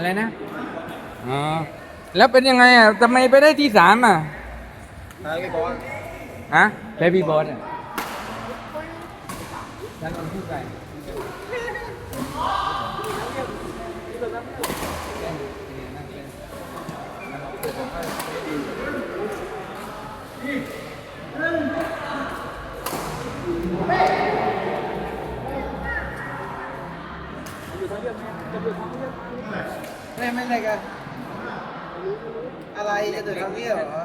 อะไรนะอ๋อแล้วเป็นยังไงอะทำไมไปได้ที่สามอะใช่พี่บอลฮะแพ้พี่บอสอะฉันเอาพูดไป ไม่ไม่ใช่กัน อะไรจะตื่นทำเนี้ยเหรอ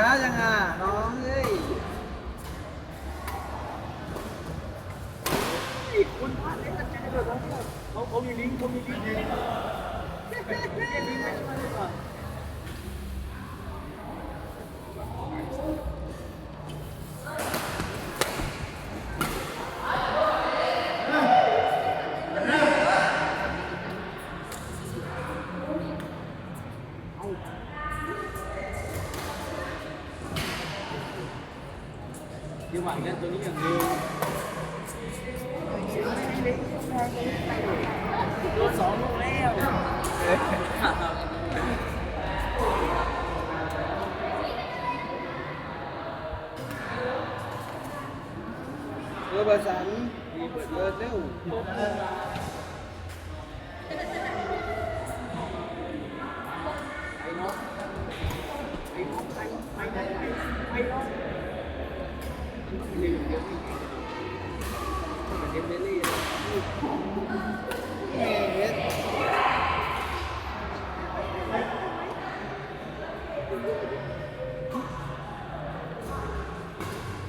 ช้าจังอะน้องเฮ้ยเขาเขามีลิงก์เขามีลิงก์ลิงก์ไม่ใช่ลิงก์ดีกว่าเดี๋ยวหวังกันตัวนี้อย่างเดียวโดนสองลูกแล้วเบอร์ nhưng mà nên tôi nghĩ là nhiều tôi sống luôn em Ơ bà sẵn, đi bật lên đấy มเบลลี่เอ็ด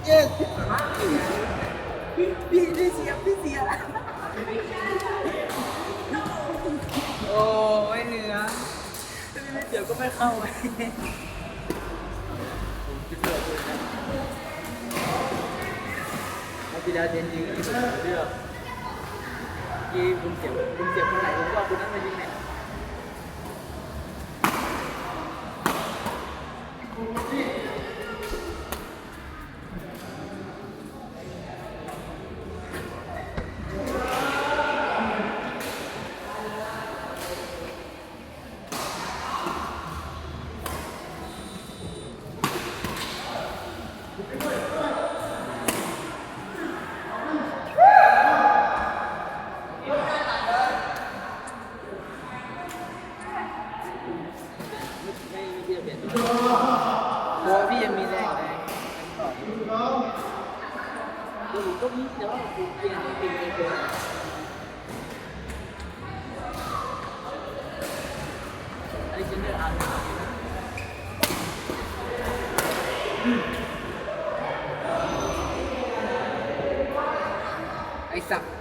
เย็ดพี่พี่เสียพี่เสียโอ้ยเหนือพี่เสียก็ไม่เข้าไป เอาปีดาเจนยิงก็มีเลือกยี่คุณเสียคุณเสียคนไหนผมก็เอาคนนั้ từ đây chính là ăn Hãy subscribe